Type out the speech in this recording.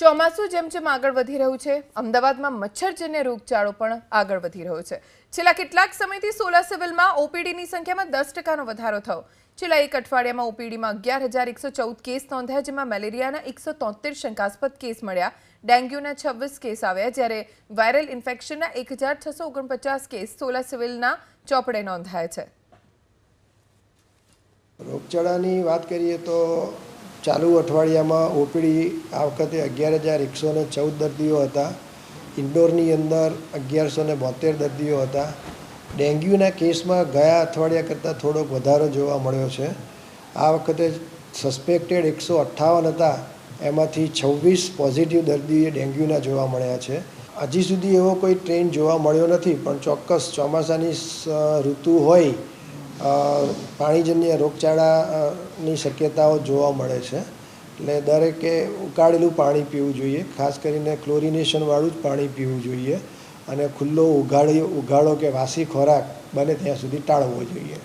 ચોમાસું જેમ જેમ આગળ વધી રહ્યું છે, અમદાવાદમાં મચ્છરજન્ય રોગચાળો પણ આગળ વધી રહ્યો છે. છેલ્લા કેટલાક સમયથી સોલા સિવિલમાં ઓપીડીની સંખ્યામાં દસ ટકાનો વધારો થયો. છેલ્લા એક અઠવાડિયામાં ઓપીડીમાં અગિયાર હજાર એકસો ચૌદ કેસ નોંધાયા, જેમાં મેલેરિયાના એકસો તોતેર શંકાસ્પદ કેસ મળ્યા. ડેન્ગ્યુના છવ્વીસ કેસ આવ્યા, જ્યારે વાયરલ ઇન્ફેક્શનના એક હજાર છસો ઓગણપચાસ કેસ સોલા સિવિલના ચોપડે નોંધાયા છે. રોગચાળાની વાત કરીએ તો ચાલુ અઠવાડિયામાં ઓપીડી આ વખતે અગિયાર હજાર એકસો ને ચૌદ દર્દીઓ હતા. ઇન્ડોરની અંદર અગિયારસો ને બોતેર દર્દીઓ હતા. ડેન્ગ્યુના કેસમાં ગયા અઠવાડિયા કરતાં થોડોક વધારો જોવા મળ્યો છે. આ વખતે સસ્પેક્ટેડ એકસો અઠ્ઠાવન હતા. એમાંથી છવ્વીસ પોઝિટિવ દર્દીએ ડેન્ગ્યુના જોવા મળ્યા છે. હજી સુધી એવો કોઈ ટ્રેન્ડ જોવા મળ્યો નથી, પણ ચોક્કસ ચોમાસાની ઋતુ હોય પાણીજન્ય રોગચાળાની શક્યતાઓ જોવા મળે છે. એટલે દરેકે ઉકાળેલું પાણી પીવું જોઈએ. ખાસ કરીને ક્લોરિનેશનવાળું જ પાણી પીવું જોઈએ અને ખુલ્લો ઉઘાડ્યો ઉઘાડો કે વાસી ખોરાક બને ત્યાં સુધી ટાળવો જોઈએ.